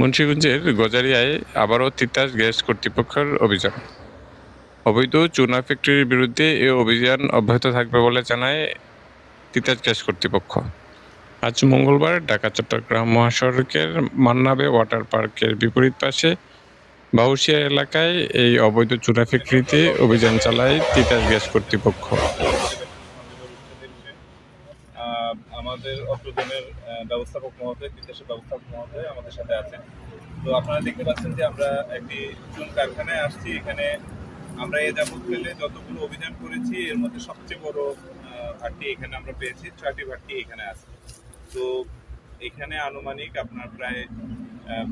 মুন্সিগঞ্জের গজারিয়ায় আবারও তিতাস গ্যাস কর্তৃপক্ষের অভিযান। অবৈধ চুনা ফ্যাক্টরির বিরুদ্ধে এ অভিযান অব্যাহত থাকবে বলে জানায় তিতাস গ্যাস কর্তৃপক্ষ। আজ মঙ্গলবার ঢাকা, চট্টগ্রাম মহাসড়কের মান্নাবে ওয়াটার পার্কের বিপরীত পাশে বাউসিয়া এলাকায় এই অবৈধ চুনা ফ্যাক্টরিতে অভিযান চালায় তিতাস গ্যাস কর্তৃপক্ষ। আমাদের অটোজনের ব্যবস্থাপক মহোদয় বিদেশের ব্যবস্থাপক মহোদয় আমাদের সাথে আছেন। তো আপনারা দেখতে পাচ্ছেন যে আমরা একটি চুন কারখানায় আসছি। এখানে আমরা এ যাবৎ পেলে যতগুলো অভিযান করেছি, এর মধ্যে সবচেয়ে বড় ঘাটতি এখানে আমরা পেয়েছি, ছয়টি ঘাটতি এখানে আছে। তো এখানে আনুমানিক আপনার প্রায়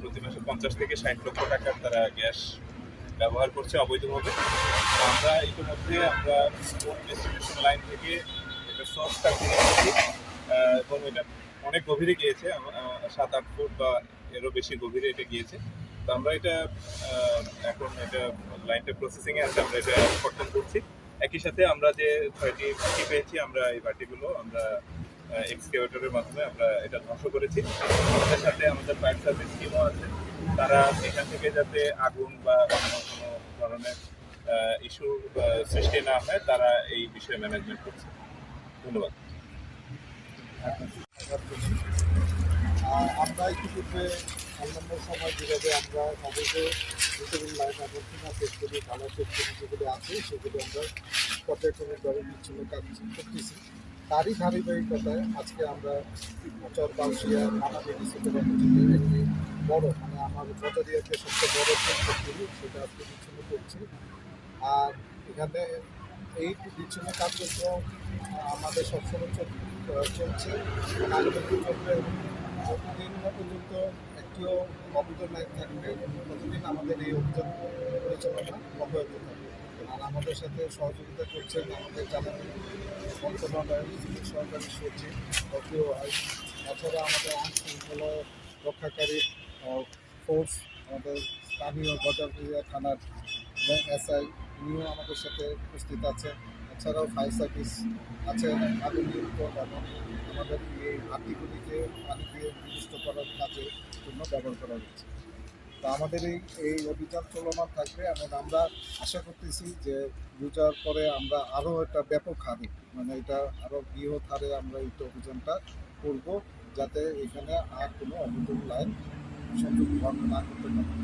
প্রতি মাসে পঞ্চাশ থেকে ষাট লক্ষ টাকার তারা গ্যাস ব্যবহার করছে অবৈধভাবে। আমরা ইতিমধ্যে আমরা ডিস্ট্রিবিউশন লাইন থেকে এটা সোর্সটা কিনেছি এবং এটা অনেক গভীরে গিয়েছে। সাত, আট ফুট বা এরও বেশি গভীরে এটা গিয়েছে। তো আমরা এটা এখন এটা লাইনটা প্রসেসিং এ আছে, আমরা এটা কর্তন করছি। একই সাথে আমরা যে ছয়টি বাটি পেয়েছি, আমরা এই বাটিগুলো আমরা এক্সকেভেটরের মাধ্যমে আমরা এটা ধ্বংস করেছি। আমাদের সাথে আমাদের ফায়ার সার্ভিস টিমও আছে। তারা এখান থেকে যাতে আগুন বা অন্য কোনো ধরনের ইস্যু সৃষ্টি না হয়, তারা এই বিষয়ে ম্যানেজমেন্ট করছে। ধন্যবাদ। আমরা ইতিপূর্বে অন্যান্য সময় যেভাবে আমরা অবৈধ ভিতরের লাইন আবর্জনা ফ্যাক্টরি ঢালা ফ্যাক্টরি যেগুলো আছে, সেগুলো আমরা পর্যায়ক্রমিকভাবে বিচ্ছিন্ন কাজ করতেছি। তারই ধারাবাহিকতায় আজকে আমরা চর বাউসিয়া মানাবেলি সুতরাং একটি বড় মানে আমার বজারিয়াতে সবচেয়ে বড় সেটা আজকে বিচ্ছিন্ন করছি। আর এখানে এই বিচ্ছিন্ন কার্যক্রম আমাদের সবসময় চল- চলছে। আগামী চলবে একটিও অবৈধ লাইন থাকবে আমাদের এই অভিযান পরিচালনা অব্যাহত থাকবে। আর আমাদের সাথে সহযোগিতা করছেন আমাদের জ্বালানি মন্ত্রণালয়ের যিনি সরকারি সচিব, ডক্টর তাছাড়া আমাদের আইন শৃঙ্খলা রক্ষাকারী ফোর্স আমাদের স্থানীয় বজারিয়া থানার এসআই উনিও আমাদের সাথে উপস্থিত আছেন। এছাড়াও ফায়ার সার্ভিস আছে নিয়ন্ত্রণ এবং আমাদের এই ঘাটতিগুলিকে পানি দিয়ে নির্দিষ্ট করার কাজে জন্য ব্যবহার করা হচ্ছে। তা আমাদের এই এই অভিযান চলমান থাকবে এবং আমরা আশা করতেছি যে বুঝার পরে আমরা আরও একটা ব্যাপক হারে মানে এটা আরও বৃহৎ হারে আমরা এই অভিযানটা করব, যাতে এখানে আর কোনো অবৈধ লাইন সংযোগ না করতে পারে।